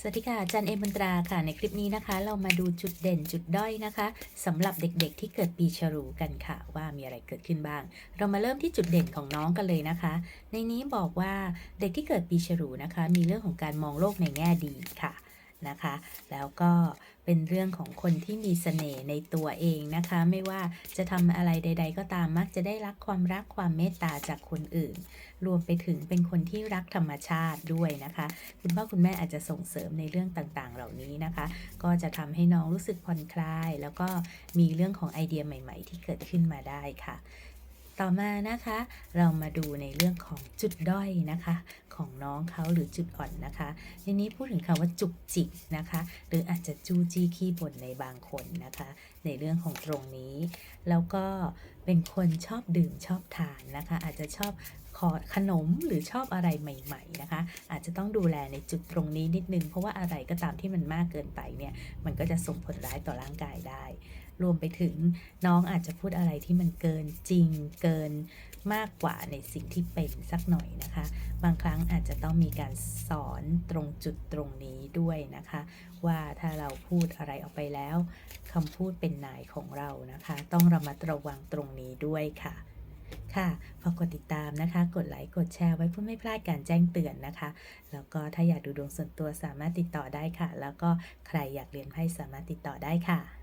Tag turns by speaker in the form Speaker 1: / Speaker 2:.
Speaker 1: สวัสดีค่ะจันเอมบันตราค่ะ ในคลิปนี้นะคะ เรามาดูจุดเด่นจุดด้อยนะคะสำหรับเด็กๆที่เกิดปีฉลูกันค่ะ ว่ามีอะไรเกิดขึ้นบ้าง เรามาเริ่มที่จุดเด่นของน้องกันเลยนะคะ ในนี้บอกว่าเด็กที่เกิดปีฉลูนะคะ มีเรื่องของการมองโลกในแง่ดีค่ะนะคะ แล้วก็ เป็นเรื่องของคนที่มีเสน่ห์ในตัวเองนะคะ ไม่ว่าจะทำอะไรใด ๆ ก็ตามมักจะได้รับความรักความเมตตาจากคนอื่น รวมไปถึงเป็นคนที่รักธรรมชาติด้วยนะคะ คุณพ่อคุณแม่อาจจะส่งเสริมในเรื่องต่างๆ เหล่านี้นะคะ ก็จะทำให้น้องรู้สึกผ่อนคลาย แล้วก็มีเรื่องของไอเดียใหม่ ๆ ที่เกิดขึ้นมาได้ค่ะ ต่อมานะคะ เรามาดูในเรื่องของจุดด้อยนะคะ ของน้องเขาหรือจุดอ่อนนะคะในนี้พูดถึงคำว่าจุกจิกนะคะ หรืออาจจะจู้จี้ขี้บ่นในบางคนนะคะ ในเรื่องของตรงนี้ แล้วก็เป็นคนชอบดื่มชอบทานนะคะ อาจจะชอบขอขนมหรือชอบอะไรใหม่ ๆ นะคะ อาจจะต้องดูแลในจุดตรงนี้นิดนึง เพราะว่าอะไรก็ตามที่มันมากเกินไปเนี่ย มันก็จะส่งผลร้ายต่อร่างกายได้ รวมไปถึงน้องอาจจะพูดอะไรที่มันเกินจริงเกินมากกว่าในสิ่งที่เป็นสักหน่อยนะคะ บางครั้งอาจจะต้องมีการสอนตรงจุดตรงนี้ด้วยนะคะ ว่าถ้าเราพูดอะไรออกไปแล้วคำพูดเป็นนายของเรานะคะ ต้องระมัดระวังตรงนี้ด้วยค่ะค่ะฝากกดติดตามนะคะ กดไลค์ กดแชร์ไว้เพื่อไม่พลาดการแจ้งเตือนนะคะ แล้วก็ถ้าอยากดูดวงส่วนตัวสามารถติดต่อได้ค่ะ แล้วก็ใครอยากเรียนไพ่สามารถติดต่อได้ค่ะ